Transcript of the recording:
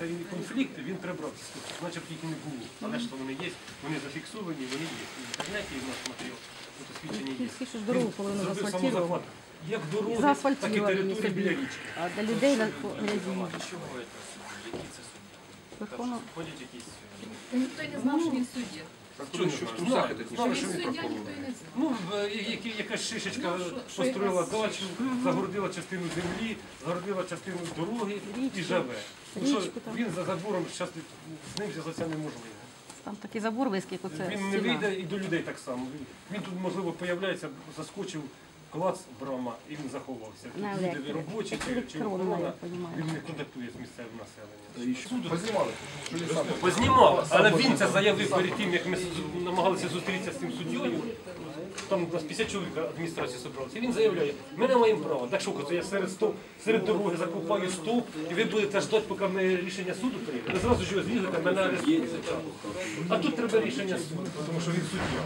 цей конфлікт, він прибрав. Начебто їх не було. Але ж то вони є, вони зафіксовані, вони є. І в інтернеті і в нас матеріал фотосвідчення є. Тільки що ж дорогу половину Зробив заасфальтував. самозахват. Як дороги, так і Заасфальтували території біля річки. А до людей на грязі. Чого це судді? Які це судді? Ходять якісь... Ніхто й не знав, що він суддя. Що, що, що, знали, що, він він суддя, ніхто й не знав. Ну, якась шишечка Ну, построїла дачу, загородила частину землі, загородила частину дороги і живе. Ну, що він за забором, зараз з ним зв'язатися неможливо. Там такий забор вискік, оце Він не вийде і до людей так само. Він- тут, можливо, появляється, заскочив клац брама і він заховався. Тут люди робочі чи, чи охорона, він не контактує з місцевим населенням. Познімали. Познімав, але він це заявив перед тим, як ми намагалися зустрітися з тим суддєю. Там у нас 50 чоловік адміністрації зібралося. І він заявляє, ми не маємо права. Так то я серед стовп, серед дороги закупаю стовп, і ви будете ждати, поки мене рішення суду прийде. Ви зразу ж його зрізати, мене арестують. А тут треба рішення суду, тому що він суддя.